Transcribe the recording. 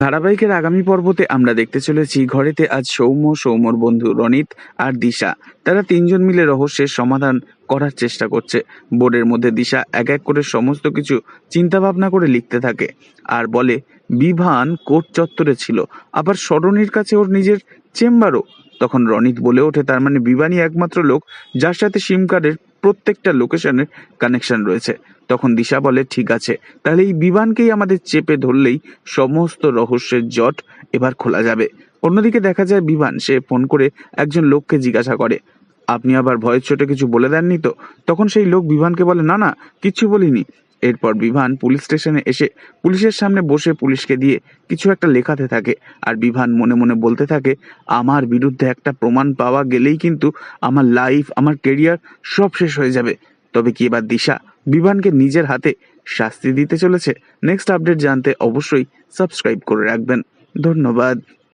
ধারাবাহিকের আগামী পর্বতে আমরা দেখতে চলেছি ঘরেতে আজ সৌম্য, সৌম্যর বন্ধু রনিত আর দিশা। তারা তিনজন মিলে রহস্যের সমাধান করার চেষ্টা করছে। বোর্ডের মধ্যে দিশা এক এক করে সমস্ত কিছু চিন্তা ভাবনা করে লিখতে থাকে আর বলে, বিভান কোর্ট চত্বরে ছিল, আবার সরণির কাছে ওর নিজের চেম্বারও। তখন রনিত বলে ওঠে, তার মানে বিবানই একমাত্র লোক যার সাথে সিম কার্ডের প্রত্যেকটা লোকেশনের কানেকশন রয়েছে। তখন দিশা বলে, ঠিক আছে। তাহলে এই বিমানকেই আমাদের চেপে ধরলেই সমস্ত রহস্যের জট এবার খোলা যাবে। অন্যদিকে দেখা যায় বিমান, সে ফোন করে একজন লোককে জিজ্ঞাসা করে, আপনি আবার ভয়ের ছোটে কিছু বলে দেননি তো? তখন সেই লোক বিমানকে বলে, না না, কিচ্ছু বলিনি। এরপর বিভান পুলিশ স্টেশনে এসে পুলিশের সামনে বসে পুলিশকে দিয়ে কিছু একটা লেখাতে থাকে। আর বিভান মনে মনে বলতে থাকে, আমার বিরুদ্ধে একটা প্রমাণ পাওয়া গেলেই কিন্তু আমার লাইফ আমার কেরিয়ার সব শেষ হয়ে যাবে। তবে কি এবার দিশা বিভানকে নিজের হাতে শাস্তি দিতে চলেছে? নেক্সট আপডেট জানতে অবশ্যই সাবস্ক্রাইব করে রাখবেন। ধন্যবাদ।